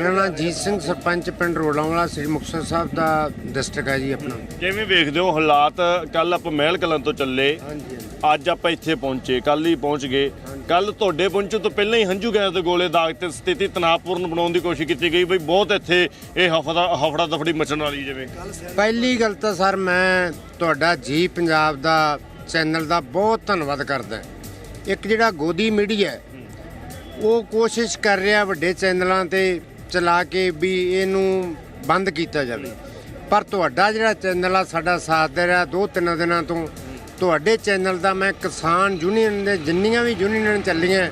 ਮੇਰਾ ਨਾਮ ਜੀਤ ਸਿੰਘ ਸਰਪੰਚ ਪਿੰਡ ਰੋੜਾਂਵਾਲਾ ਸ੍ਰੀ ਮੁਕਤਸਰ ਸਾਹਿਬ ਦਾ ਡਿਸਟ੍ਰਿਕਟ ਹੈ ਜੀ ਆਪਣਾ। ਕਿਵੇਂ ਵੇਖਦੇ ਹੋ ਹਾਲਾਤ? ਕੱਲ ਆਪਾਂ ਮਹਿਲ ਕਲਾਂ ਤੋਂ ਚੱਲੇ। ਹਾਂਜੀ ਅੱਜ ਆਪਾਂ ਇੱਥੇ ਪਹੁੰਚੇ ਕੱਲ ਹੀ ਪਹੁੰਚ ਗਏ। ਕੱਲ ਤੁਹਾਡੇ ਪਹੁੰਚਣ ਤੋਂ ਪਹਿਲਾਂ ਹੀ ਹੰਝੂ ਗੈਸ ਦੇ ਗੋਲੇ ਦਾਗ ਤੇ ਸਥਿਤੀ ਤਣਾਅਪੂਰਨ ਬਣਾਉਣ ਦੀ ਕੋਸ਼ਿਸ਼ ਕੀਤੀ ਗਈ। ਬਈ ਬਹੁਤ ਇੱਥੇ ਇਹ ਹਫੜਾ ਹਫੜਾ ਦਫੜੀ ਮਚਣ ਵਾਲੀ ਜਿਵੇਂ। ਪਹਿਲੀ ਗੱਲ ਤਾਂ ਸਰ ਮੈਂ ਤੁਹਾਡਾ ਜੀ ਪੰਜਾਬ ਦਾ ਚੈਨਲ ਦਾ ਬਹੁਤ ਧੰਨਵਾਦ ਕਰਦਾ। ਇੱਕ ਜਿਹੜਾ ਗੋਦੀ ਮੀਡੀਆ ਉਹ ਕੋਸ਼ਿਸ਼ ਕਰ ਰਿਹਾ ਵੱਡੇ ਚੈਨਲਾਂ ਤੇ ਚਲਾ ਕੇ ਵੀ ਇਹਨੂੰ ਬੰਦ ਕੀਤਾ ਜਾਵੇ। ਪਰ ਤੁਹਾਡਾ ਜਿਹੜਾ ਚੈਨਲ ਆ, ਸਾਡਾ ਸਾਥ ਦੇ ਰਿਹਾ ਦੋ ਤਿੰਨ ਦਿਨਾਂ ਤੋਂ। ਤੁਹਾਡੇ ਚੈਨਲ ਦਾ ਮੈਂ ਕਿਸਾਨ ਯੂਨੀਅਨ ਦੇ ਜਿੰਨੀਆਂ ਵੀ ਯੂਨੀਅਨ ਚੱਲੀਆਂ,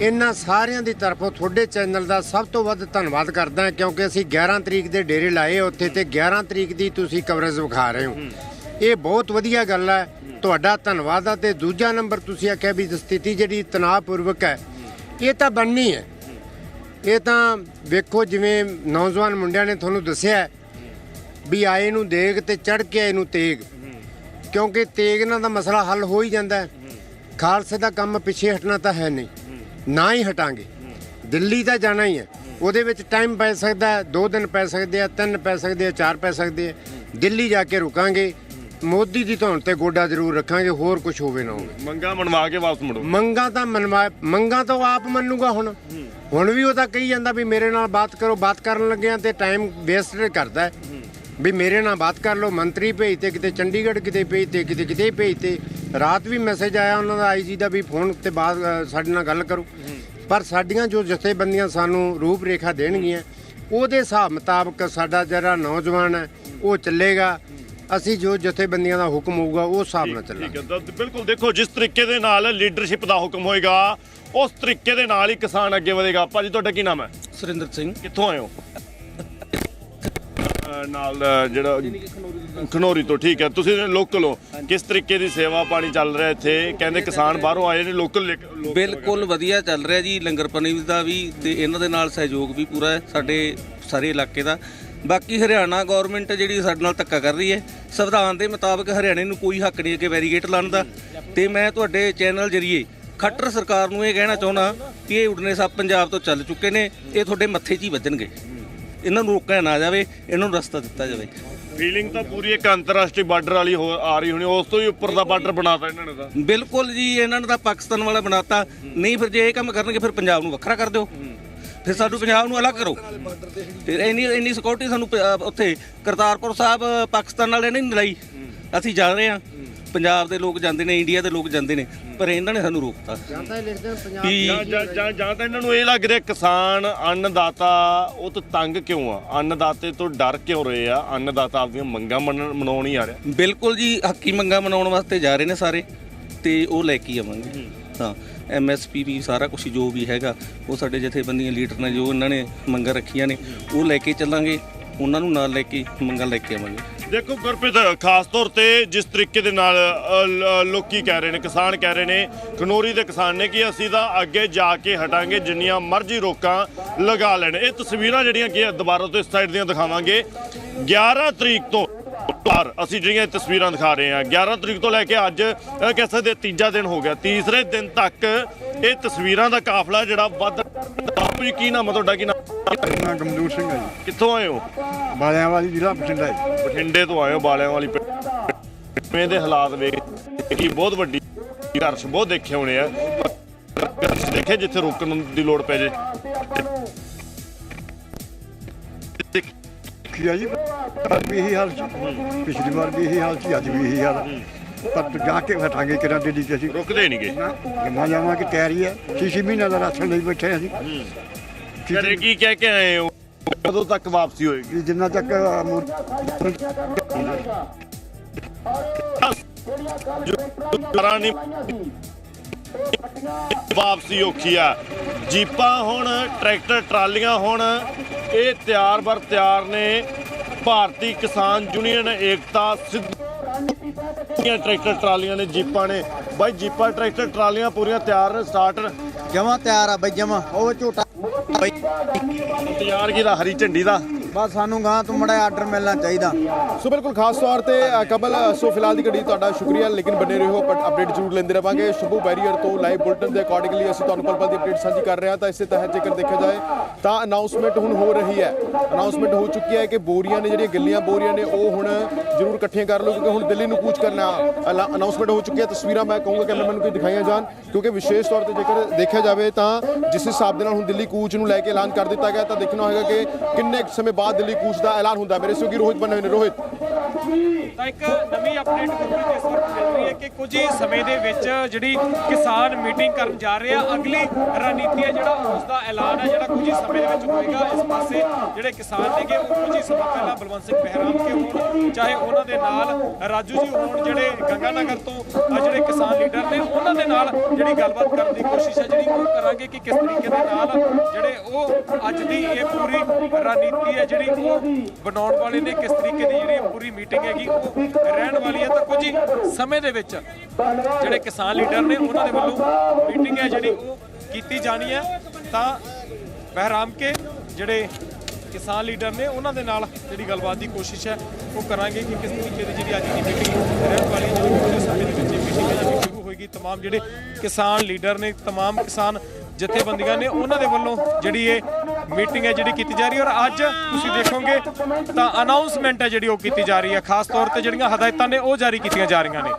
ਇਹਨਾਂ ਸਾਰਿਆਂ ਦੀ ਤਰਫੋਂ ਤੁਹਾਡੇ ਚੈਨਲ ਦਾ ਸਭ ਤੋਂ ਵੱਧ ਧੰਨਵਾਦ ਕਰਦਾ ਕਿਉਂਕਿ ਅਸੀਂ 11 ਤਰੀਕ ਦੇ ਡੇਰੇ ਲਾਏ ਉੱਥੇ ਤੇ 11 ਤਰੀਕ ਦੀ ਤੁਸੀਂ ਕਵਰੇਜ ਵਿਖਾ ਰਹੇ ਹੋ। ਇਹ ਬਹੁਤ ਵਧੀਆ ਗੱਲ ਹੈ ਤੁਹਾਡਾ ਧੰਨਵਾਦ ਆ ਤੇ ਦੂਜਾ ਨੰਬਰ ਤੁਸੀਂ ਆਖਿਆ ਵੀ ਸਥਿਤੀ ਜਿਹੜੀ ਤਣਾਅਪੂਰਵਕ ਹੈ, ਇਹ ਤਾਂ ਬਣਨੀ ਹੈ। ਇਹ ਤਾਂ ਵੇਖੋ ਜਿਵੇਂ ਨੌਜਵਾਨ ਮੁੰਡਿਆਂ ਨੇ ਤੁਹਾਨੂੰ ਦੱਸਿਆ ਵੀ ਆਏ ਨੂੰ ਦੇਗ ਤੇ ਚੜ ਕੇ ਆਏ ਨੂੰ ਤੇਗ। ਕਿਉਂਕਿ ਤੇਗ ਨਾਲ ਦਾ ਮਸਲਾ ਹੱਲ ਹੋ ਹੀ ਜਾਂਦਾ ਹੈ। ਖਾਲਸੇ ਦਾ ਕੰਮ ਪਿੱਛੇ ਹਟਣਾ ਤਾਂ ਹੈ ਨਹੀਂ। ਨਾ ਹੀ ਹਟਾਂਗੇ। ਦਿੱਲੀ ਤਾਂ ਜਾਣਾ ਹੀ ਹੈ। ਉਹਦੇ ਵਿੱਚ ਟਾਈਮ ਪੈ ਸਕਦਾ ਹੈ, ਦੋ ਦਿਨ ਪੈ ਸਕਦੇ ਆ, ਤਿੰਨ ਪੈ ਸਕਦੇ ਆ, ਚਾਰ ਪੈ ਸਕਦੇ ਆ। ਦਿੱਲੀ ਜਾ ਕੇ ਰੁਕਾਂਗੇ। ਮੋਦੀ ਦੀ ਧੌਣ ਤੇ ਗੋਡਾ ਜ਼ਰੂਰ ਰੱਖਾਂਗੇ ਹੋਰ ਕੁਝ ਹੋਵੇ ਨਾ ਹੋਵੇ। ਮੰਗਾ ਮਨਵਾ ਕੇ ਵਾਪਸ ਮੁੜੋ। ਮੰਗਾ ਤਾਂ ਮਨਵਾ ਮੰਗਾ ਤਾਂ ਉਹ ਆਪ ਮੰਨੂਗਾ ਹੁਣ। ਹੁਣ ਵੀ ਉਹ ਤਾਂ ਕਹੀ ਜਾਂਦਾ ਵੀ ਮੇਰੇ ਨਾਲ ਬਾਤ ਕਰੋ ਬਾਤ ਕਰਨ ਲੱਗਿਆ ਤੇ ਟਾਈਮ ਵੇਸਟ ਕਰਦਾ। ਵੀ ਮੇਰੇ ਨਾਲ ਬਾਤ ਕਰ ਲਓ ਮੰਤਰੀ ਭੇਜਤੇ ਕਿਤੇ ਚੰਡੀਗੜ੍ਹ ਕਿਤੇ ਭੇਜਤੇ ਕਿਤੇ ਕਿਤੇ ਭੇਜਤੇ। ਰਾਤ ਵੀ ਮੈਸੇਜ ਆਇਆ ਉਹਨਾਂ ਦਾ ਆਈਜੀ ਦਾ ਵੀ ਫੋਨ ਤੇ ਬਾਤ ਅ, ਸਾਡੇ ਨਾਲ ਗੱਲ ਕਰੋ। ਪਰ ਸਾਡੀਆਂ ਜੋ ਜਥੇਬੰਦੀਆਂ ਸਾਨੂੰ ਰੂਪ ਰੇਖਾ ਦੇਣਗੀਆਂ ਉਹਦੇ ਹਿਸਾਬ ਮੁਤਾਬਕ ਸਾਡਾ ਜਿਹੜਾ ਨੌਜਵਾਨ ਹੈ ਉਹ ਚੱਲੇਗਾ। ਅਸੀਂ ਜੋ ਜਥੇਬੰਦੀਆਂ ਦਾ ਹੁਕਮ ਹੋਊਗਾ ਉਸ ਹਿਸਾਬ ਨਾਲ ਚੱਲਾਂਗੇ ਠੀਕ ਹੈ। ਤਾਂ ਬਿਲਕੁਲ ਦੇਖੋ ਜਿਸ ਤਰੀਕੇ ਦੇ ਨਾਲ ਲੀਡਰਸ਼ਿਪ ਦਾ ਹੁਕਮ ਹੋਏਗਾ ਉਸ ਤਰੀਕੇ ਦੇ ਨਾਲ ਹੀ ਕਿਸਾਨ ਅੱਗੇ ਵਧੇਗਾ। ਭਾਜੀ ਤੁਹਾਡਾ ਕੀ ਨਾਮ ਹੈ? ਸੁਰਿੰਦਰ ਸਿੰਘ। ਕਿੱਥੋਂ ਆਏ ਹੋ? ਨਾਲ ਜਿਹੜਾ ਖਨੋਰੀ ਤੋਂ ਠੀਕ ਹੈ। ਤੁਸੀਂ ਲੋਕਲ ਹੋ। ਕਿਸ ਤਰੀਕੇ ਦੀ ਸੇਵਾ ਪਾਣੀ ਚੱਲ ਰਿਹਾ ਇੱਥੇ? ਕਹਿੰਦੇ ਕਿਸਾਨ ਬਾਹਰੋਂ ਆਏ ਨੇ ਲੋਕਲ ਬਿਲਕੁਲ ਵਧੀਆ ਚੱਲ ਰਿਹਾ ਜੀ। ਲੰਗਰ ਪਾਣੀ ਦਾ ਵੀ ਤੇ ਇਹਨਾਂ ਦੇ ਨਾਲ ਸਹਿਯੋਗ ਵੀ ਪੂਰਾ ਹੈ ਸਾਡੇ ਸਾਰੇ ਇਲਾਕੇ ਦਾ। ਬਾਕੀ ਹਰਿਆਣਾ ਗਵਰਨਮੈਂਟ ਜਿਹੜੀ ਸਾਡੇ ਨਾਲ ਧੱਕਾ ਕਰ ਰਹੀ ਹੈ ਸੰਵਿਧਾਨ ਦੇ ਮੁਤਾਬਕ ਹਰਿਆਣੇ ਨੂੰ ਕੋਈ ਹੱਕ ਨਹੀਂ ਕਿ ਵੈਰੀਗੇਟ ਲਾਉਣ ਦਾ। ਤੇ ਮੈਂ ਤੁਹਾਡੇ ਚੈਨਲ ਜਰੀਏ ਖੱਟਰ ਸਰਕਾਰ ਨੂੰ ਇਹ ਕਹਿਣਾ ਚਾਹੁੰਦਾ ਕਿ ਇਹ ਉਡਨੇ ਸਭ ਪੰਜਾਬ ਤੋਂ ਚੱਲ ਚੁੱਕੇ ਨੇ ਇਹ ਤੁਹਾਡੇ ਮੱਥੇ 'ਚ ਹੀ ਵੱਜਣਗੇ। ਇਹਨਾਂ ਨੂੰ ਰੋਕਿਆ ਨਾ ਜਾਵੇ ਇਹਨਾਂ ਨੂੰ ਰਸਤਾ ਦਿੱਤਾ ਜਾਵੇ। ਫੀਲਿੰਗ ਤਾਂ ਪੂਰੀ ਇੱਕ ਅੰਤਰਰਾਸ਼ਟਰੀ ਬਾਰਡਰ ਵਾਲੀ ਹੋ ਆ ਰਹੀ ਹੋਣੀ ਉਸ ਤੋਂ ਵੀ ਉੱਪਰ ਦਾ ਬਾਰਡਰ ਬਣਾਤਾ ਇਹਨਾਂ ਨੇ ਤਾਂ। ਬਿਲਕੁਲ ਜੀ ਇਹਨਾਂ ਨੇ ਤਾਂ ਪਾਕਿਸਤਾਨ ਵਾਲਾ ਬਣਾਤਾ। ਨਹੀਂ ਫਿਰ ਜੇ ਇਹ ਕੰਮ ਕਰਨਗੇ ਫਿਰ ਪੰਜਾਬ ਨੂੰ ਵੱਖਰਾ ਕਰ ਦਿਓ। ਫਿਰ ਸਾਨੂੰ ਪੰਜਾਬ ਨੂੰ ਅਲੱਗ ਕਰੋ। ਫਿਰ ਇੰਨੀ ਇੰਨੀ ਸਿਕਿਉਰਿਟੀ ਸਾਨੂੰ ਪ- ਉੱਥੇ ਕਰਤਾਰਪੁਰ ਸਾਹਿਬ ਪਾਕਿਸਤਾਨ ਵਾਲੇ ਨੇ ਨਹੀਂ ਲਈ ਅਸੀਂ ਜਾ ਰਹੇ ਹਾਂ। ਪੰਜਾਬ ਦੇ ਲੋਕ ਜਾਂਦੇ ਨੇ ਇੰਡੀਆ ਦੇ ਲੋਕ ਜਾਂਦੇ ਨੇ ਪਰ ਇਹਨਾਂ ਨੇ ਸਾਨੂੰ ਰੋਕਤਾ। ਜਾਂਦਾ ਲਿਖਦੇ ਆ ਪੰਜਾਬ ਵੀ ਜਾਂ ਜਾਂ- ਜਾਂ ਜਾਂ ਤਾਂ ਇਹਨਾਂ ਨੂੰ ਇਹ ਲੱਗ ਰਿਹਾ ਕਿਸਾਨ ਅੰਨਦਾਤਾ ਉਹ ਤੋਂ ਤੰਗ ਕਿਉਂ ਆ? ਅੰਨਦਾਤੇ ਤੋਂ ਡਰ ਕਿਉਂ ਰਹੇ ਆ? ਅੰਨਦਾਤਾ ਆਪਦੀਆਂ ਮੰਗਾਂ ਮੰਨਣ- ਮਨਾਉਣ ਹੀ ਆ ਰਿਹਾ। ਬਿਲਕੁਲ ਜੀ ਹੱਕੀ ਮੰਗਾ ਮਨਾਉਣ ਵਾਸਤੇ ਜਾ ਰਹੇ ਨੇ ਸਾਰੇ ਤੇ ਉਹ ਲੈ ਕੇ ਹੀ ਆਵਾਂਗੇ। ਹਾਂ ਐਮਐਸਪੀ ਵੀ ਸਾਰਾ ਕੁਝ ਜੋ ਵੀ ਹੈਗਾ ਉਹ ਸਾਡੇ ਜਥੇਬੰਦੀਆਂ ਲੀਡਰ ਨੇ ਜੋ ਇਹਨਾਂ ਨੇ ਮੰਗਾਂ ਰੱਖੀਆਂ ਨੇ ਉਹ ਲੈ ਕੇ ਚੱਲਾਂਗੇ ਉਹਨਾਂ ਨੂੰ ਨਾਲ ਲੈ ਕੇ ਮੰਗਾਂ ਲੈ ਕੇ ਆਵਾਂਗੇ। ਦੇਖੋ ਗੁਰਪ੍ਰੀਤ ਖਾਸ ਤੌਰ ਤੇ ਜਿਸ ਤਰੀਕੇ ਦੇ ਨਾਲ ਅ, ਲੋਕੀ ਕਹਿ ਰਹੇ ਨੇ ਕਿਸਾਨ ਕਹਿ ਰਹੇ ਨੇ ਖਨੋਰੀ ਦੇ ਕਿਸਾਨ ਨੇ ਕਿ ਅਸੀਂ ਤਾਂ ਅੱਗੇ ਜਾ ਕੇ ਹਟਾਂਗੇ ਜਿੰਨੀਆਂ ਮਰਜ਼ੀ ਰੋਕਾਂ ਲਗਾ ਲੈਣ। ਇਹ ਤਸਵੀਰਾਂ ਜਿਹੜੀਆਂ ਕਿ ਦੁਬਾਰਾ ਤੋਂ ਇਸ ਸਾਈਡ ਦੀਆਂ ਦਿਖਾਵਾਂਗੇ। 11 ਤਰੀਕ ਤੋਂ ਬਾਹਰ ਅਸੀਂ ਜਿਹੜੀਆਂ ਤਸਵੀਰਾਂ ਦਿਖਾ ਰਹੇ ਹਾਂ 11 ਤਰੀਕ ਤੋਂ ਲੈ ਕੇ ਅੱਜ ਸਕਦੇ ਹਾਂ ਤੀਜਾ ਦਿਨ ਹੋ ਗਿਆ। ਤੀਸਰੇ ਦਿਨ ਤੱਕ ਇਹ ਤਸਵੀਰਾਂ ਦਾ ਕਾਫਲਾ ਜਿਹੜਾ ਵੱਧ ਬਾਪੂ ਜੀ ਕੀ ਨਾਮ ਤੁਹਾਡਾ? ਕੀ ਨਾਮ? ਮੈਂ ਗਮਦੂਰ ਸਿੰਘ ਆ ਜੀ। ਕਿੱਥੋਂ ਆਏ ਹੋ? ਬਾਲਿਆਂ ਵਾਲੀ ਜ਼ਿਲ੍ਹਾ ਬਠਿੰਡਾ ਜੀ। ਬਠਿੰਡੇ ਤੋਂ ਆਏ ਹੋ ਬਾਲਿਆਂ ਵਾਲੀ ਪਿੰਡ ਦੇ ਹਾਲਾਤ ਵੇਖ ਕੀ ਬਹੁਤ ਵੱਡੀ ਘਰਸ਼ ਬਹੁਤ ਦੇਖੇ ਹੋਣੇ ਆ। ਦੇਖੇ ਜਿੱਥੇ ਰੋਕਣ ਦੀ ਲੋੜ ਪੈ ਜੇ। ਕੀ ਆ ਜੀ। ਪਰ ਵੀ ਇਹੀ ਹਾਲ ਸੀ ਪਿਛਲੀ ਵਾਰ ਵੀ ਇਹੀ ਹਾਲ ਸੀ ਅੱਜ ਵੀ ਇਹੀ ਹਾਲ। ਪਰ ਜਾ ਕੇ ਹਟਾਂਗੇ ਕਿਹੜਾ ਦਿੱਲੀ ਚ ਅਸੀਂ। ਰੁਕਦੇ ਨਹੀਂਗੇ ਜਮਾ ਜਾਵਾਂ ਕਿ ਤਿਆਰੀ ਹੈ ਛੇ ਮਹੀਨਾ ਦਾ ਰਾਸ਼ਨ ਲਈ ਬੈਠੇ ਅਸੀਂ। ਘਰੇ ਕੀ ਕਹਿ ਕੇ ਆਏ ਹੋ? ਕਦੋਂ ਤੱਕ ਵਾਪਸੀ ਹੋਏਗੀ? ਜਿੰਨਾ ਤੱਕ ਮੂ- ਕਰਾਂ ਨਹੀਂ ਵਾਪਸੀ ਔਖੀ ਆ। ਜੀਪਾਂ ਹੁਣ ਟਰੈਕਟਰ ਟਰਾਲੀਆਂ ਹੁਣ। ਇਹ ਤਿਆਰ ਬਰ ਤਿਆਰ ਨੇ। ਭਾਰਤੀ ਕਿਸਾਨ ਯੂਨੀਅਨ ਏਕਤਾ ਸਿੱਧੂ ਦੀਆਂ ਟਰੈਕਟਰ ਟਰਾਲੀਆਂ ਨੇ ਜੀਪਾਂ ਨੇ। ਬਾਈ ਜੀਪਾਂ ਟਰੈਕਟਰ ਟਰਾਲੀਆਂ ਪੂਰੀਆਂ ਤਿਆਰ ਨੇ ਸਟਾਰਟਰ ਜਮਾ ਤਿਆਰ ਆ ਬਈ ਜਮਾ। ਉਹ ਝੋਟਾ ਬਈ ਤਿਆਰ ਕੀ ਦਾ? ਹਰੀ ਝੰਡੀ ਦਾ। ਬਸ ਸਾਨੂੰ ਗਾਂ ਤੋਂ ਮੜਾ ਆਰਡਰ ਮਿਲਣਾ ਚਾਹੀਦਾ। ਸੋ ਬਿਲਕੁਲ ਖਾਸ ਤੌਰ ਤੇ ਅ, ਕਮਲ ਸੋ ਫਿਲਹਾਲ ਦੀ ਘੜੀ ਤੁਹਾਡਾ ਸ਼ੁਕਰੀਆ ਲੇਕਿਨ ਬਨੇ ਰਹੋ ਬਟ ਅਪਡੇਟ ਜ਼ਰੂਰ ਲੈਂਦੇ ਰਵਾਂਗੇ। ਸ਼ੁਭੂ ਬੈਰੀਅਰ ਤੋਂ ਲਾਈਵ ਬੁਲਟਨ ਦੇ ਅਕੋਰਡਿੰਗਲੀ ਅਸੀਂ ਤੁਹਾਨੂੰ ਪਲ ਪਲ ਦੀ ਅਪਡੇਟ ਸਾਂਝੀ ਕਰ ਰਹੇ ਹਾਂ ਤਾਂ ਇਸੇ ਤਹਿਤ ਜੇਕਰ ਦੇਖਿਆ ਜਾਏ ਤਾਂ ਅਨਾਉਂਸਮੈਂਟ ਹੁਣ ਹੋ ਰਹੀ ਹੈ। ਅਨਾਉਂਸਮੈਂਟ ਹੋ ਚੁੱਕੀ ਹੈ ਕਿ ਬੋਰੀਆਂ ਨੇ ਜਿਹੜੀਆਂ ਗਿੱਲੀਆਂ ਬੋਰੀਆਂ ਨੇ ਉਹ ਹੁਣ ਜ਼ਰੂਰ ਇਕੱਠੀਆਂ ਕਰ ਲਓ ਕਿਉਂਕਿ ਹੁਣ ਦਿੱਲੀ ਨੂੰ ਕੂਚ ਕਰਨਾ ਅਨਾਉਂਸਮੈਂਟ ਹੋ ਚੁੱਕੀ ਹੈ। ਤਸਵੀਰਾਂ ਮੈਂ ਕਹੂੰਗਾ ਕੈਮਰਾਮੈਨ ਨੂੰ ਕੋਈ ਦਿਖਾਈਆਂ ਜਾਣ ਕਿਉਂਕਿ ਵਿਸ਼ੇਸ਼ ਤੌਰ ਤੇ ਜੇਕਰ ਦੇਖਿਆ ਜਾਵੇ ਤਾਂ ਜਿਸ ਹਿਸਾਬ ਦੇ ਨਾਲ ਹੁਣ ਦਿੱਲੀ ਕੂਚ ਨੂੰ ਲੈ ਕੇ ਐਲਾਨ ਕਰ ਦਿੱਤਾ ਗਿਆ ਤਾਂ ਦੇਖਣਾ ਹੋਏਗਾ ਕਿ ਕਿੰਨੇ ਕੁ ਸਮੇਂ ਬਾਅਦ ਦਿੱਲੀ ਕੂਚ ਦਾ ਐਲਾਨ ਹੁੰਦਾ ਮੇਰੇ ਸਹਿਯੋਗੀ ਰੋਹਿਤ ਬਣੇ ਹੋਏ ਨੇ। ਰੋਹਿਤ। ਤਾਂ ਇੱਕ ਨਵੀਂ ਅਪਡੇਟ ਗੁਰਪ੍ਰੀਤ ਇਸ ਵਕਤ ਮਿਲ ਰਹੀ ਹੈ ਕਿ ਕੁਝ ਹੀ ਸਮੇਂ ਦੇ ਵਿੱਚ ਜਿਹੜੀ ਕਿਸਾਨ ਮੀਟਿੰਗ ਕਰਨ ਜਾ ਰਹੇ ਆ ਅਗਲੀ ਰਣਨੀਤੀ ਹੈ ਜਿਹੜਾ ਉਸ ਦਾ ਐਲਾਨ ਹੈ, ਜਿਹੜਾ ਕੁਝ ਹੀ ਸਮੇਂ ਦੇ ਵਿੱਚ ਹੋਏਗਾ ਇਸ ਪਾਸੇ ਜਿਹੜੇ ਕਿਸਾਨ ਨੇਗੇ, ਉਹ ਕੁਝ ਹੀ ਸਮਾਂ ਪਹਿਲਾਂ ਬਲਵੰਤ ਸਿੰਘ ਬਹਿਰਾਮ ਕੇ ਹੋਣ, ਚਾਹੇ ਉਹਨਾਂ ਦੇ ਨਾਲ ਰਾਜੂ ਜੀ ਹੋਣ, ਜਿਹੜੇ ਗੰਗਾਨਗਰ ਤੋਂ ਜਿਹੜੇ ਕਿਸਾਨ ਲੀਡਰ ਨੇ, ਉਹਨਾਂ ਦੇ ਨਾਲ ਜਿਹੜੀ ਗੱਲਬਾਤ ਕਰਨ ਦੀ ਕੋਸ਼ਿਸ਼ ਹੈ, ਜਿਹੜੀ ਉਹ ਕਰਾਂਗੇ ਕਿ ਕਿਸ ਤਰੀਕੇ ਦੇ ਨਾਲ ਜਿਹੜੇ ਉਹ ਅੱਜ ਦੀ ਇਹ ਪੂਰੀ ਰਣਨੀਤੀ ਹੈ, ਜਿਹੜੀ ਉਹ ਬਣਾਉਣ ਵਾਲੇ ਨੇ, ਕਿਸ ਤਰੀਕੇ ਦੀ ਜਿਹੜੀ ਪੂਰੀ ਮੀਟਿੰਗ ਹੈਗੀ ਉਹ ਰਹਿਣ ਵਾਲੀ ਹੈ ਤਾਂ ਕੁਝ ਹੀ ਸਮੇਂ ਦੇ ਵਿੱਚ ਜਿਹੜੇ ਕਿਸਾਨ ਲੀਡਰ ਨੇ ਉਹਨਾਂ ਦੇ ਵੱਲੋਂ ਮੀਟਿੰਗ ਹੈ ਜਿਹੜੀ ਉਹ ਕੀਤੀ ਜਾਣੀ ਹੈ ਤਾਂ ਬਹਿਰਾਮ ਕੇ ਜਿਹੜੇ ਕਿਸਾਨ ਲੀਡਰ ਨੇ ਉਹਨਾਂ ਦੇ ਨਾਲ ਜਿਹੜੀ ਗੱਲਬਾਤ ਦੀ ਕੋਸ਼ਿਸ਼ ਹੈ ਉਹ ਕਰਾਂਗੇ ਕਿ ਕਿਸ ਤਰੀਕੇ ਦੀ ਜਿਹੜੀ ਅੱਜ ਦੀ ਮੀਟਿੰਗ ਰਹਿਣ ਵਾਲੀ ਹੈ ਜਿਹੜੀ ਕੁਝ ਸਮੇਂ ਦੇ ਵਿੱਚ ਇਹ ਮੀਟਿੰਗ ਹੈ ਜਿਹੜੀ ਸ਼ੁਰੂ ਹੋਏਗੀ तमाम ਜਿਹੜੇ ਕਿਸਾਨ ਲੀਡਰ ਨੇ तमाम ਕਿਸਾਨ ਜਥੇਬੰਦੀਆਂ ਨੇ ਉਹਨਾਂ ਦੇ ਵੱਲੋਂ ਜਿਹੜੀ ਇਹ ਮੀਟਿੰਗ ਹੈ ਜਿਹੜੀ ਕੀਤੀ ਜਾ ਰਹੀ ਹੈ ਔਰ ਅੱਜ ਤੁਸੀਂ ਦੇਖੋਗੇ ਤਾਂ ਅਨਾਉਂਸਮੈਂਟ ਹੈ ਜਿਹੜੀ ਉਹ ਕੀਤੀ ਜਾ ਰਹੀ ਹੈ। ਖਾਸ ਤੌਰ ਤੇ ਜਿਹੜੀਆਂ ਹਦਾਇਤਾਂ ਨੇ ਉਹ ਜਾਰੀ ਕੀਤੀਆਂ ਜਾ ਰਹੀਆਂ ਨੇ।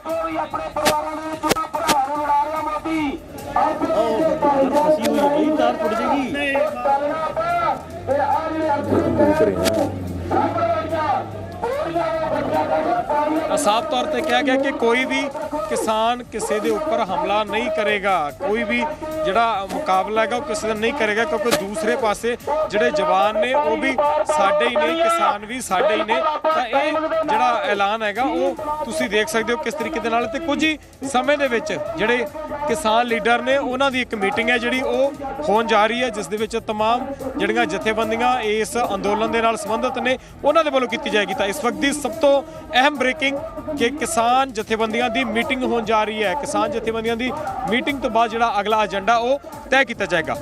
ਤਾਂ ਸਾਫ਼ ਤੌਰ ਤੇ ਕਿਹਾ ਗਿਆ ਕਿ ਕੋਈ ਵੀ ਕਿਸਾਨ ਕਿਸੇ ਦੇ ਉੱਪਰ ਹਮਲਾ ਨਹੀਂ ਕਰੇਗਾ ਕੋਈ ਵੀ ਜਿਹੜਾ ਮੁਕਾਬਲਾ ਹੈਗਾ ਉਹ ਕਿਸੇ ਦਾ ਨਹੀਂ ਕਰੇਗਾ ਕਿਉਂਕਿ ਦੂਸਰੇ ਪਾਸੇ ਜਿਹੜੇ ਜਵਾਨ ਨੇ ਉਹ ਵੀ ਸਾਡੇ ਹੀ ਨੇ ਕਿਸਾਨ ਵੀ ਸਾਡੇ ਹੀ ਨੇ ਤਾਂ ਇਹ ਜਿਹੜਾ ਐਲਾਨ ਹੈਗਾ ਉਹ ਤੁਸੀਂ ਦੇਖ ਸਕਦੇ ਹੋ ਕਿਸ ਤਰੀਕੇ ਦੇ ਨਾਲ ਤੇ ਕੁਝ ਹੀ ਸਮੇਂ ਦੇ ਵਿੱਚ ਜਿਹੜੇ ਕਿਸਾਨ ਲੀਡਰ ਨੇ ਉਹਨਾਂ ਦੀ ਇੱਕ ਮੀਟਿੰਗ ਹੈ ਜਿਹੜੀ ਉਹ ਹੋਣ ਜਾ ਰਹੀ ਹੈ ਜਿਸ ਦੇ ਵਿੱਚ तमाम ਜਿਹੜੀਆਂ ਜਥੇਬੰਦੀਆਂ ਇਸ ਅੰਦੋਲਨ ਦੇ ਨਾਲ ਸੰਬੰਧਿਤ ਨੇ ਉਹਨਾਂ ਦੇ ਵੱਲੋਂ ਕੀਤੀ ਜਾਏਗੀ ਤਾਂ ਇਸ ਵਕਤ ਦੀ ਸਭ ਤੋਂ ਅਹਿਮ ਬ੍ਰੇਕਿੰਗ ਕਿ ਕਿਸਾਨ ਜਥੇਬੰਦੀਆਂ ਦੀ ਮੀਟਿੰਗ ਹੋਣ ਜਾ ਰਹੀ ਹੈ। ਕਿਸਾਨ ਜਥੇਬੰਦੀਆਂ ਦੀ ਮੀਟਿੰਗ ਤੋਂ ਬਾਅਦ ਜਿਹੜਾ ਅਗਲਾ ਏਜੰਡਾ ਉਹ ਤੈਅ ਕੀਤਾ ਜਾਏਗਾ।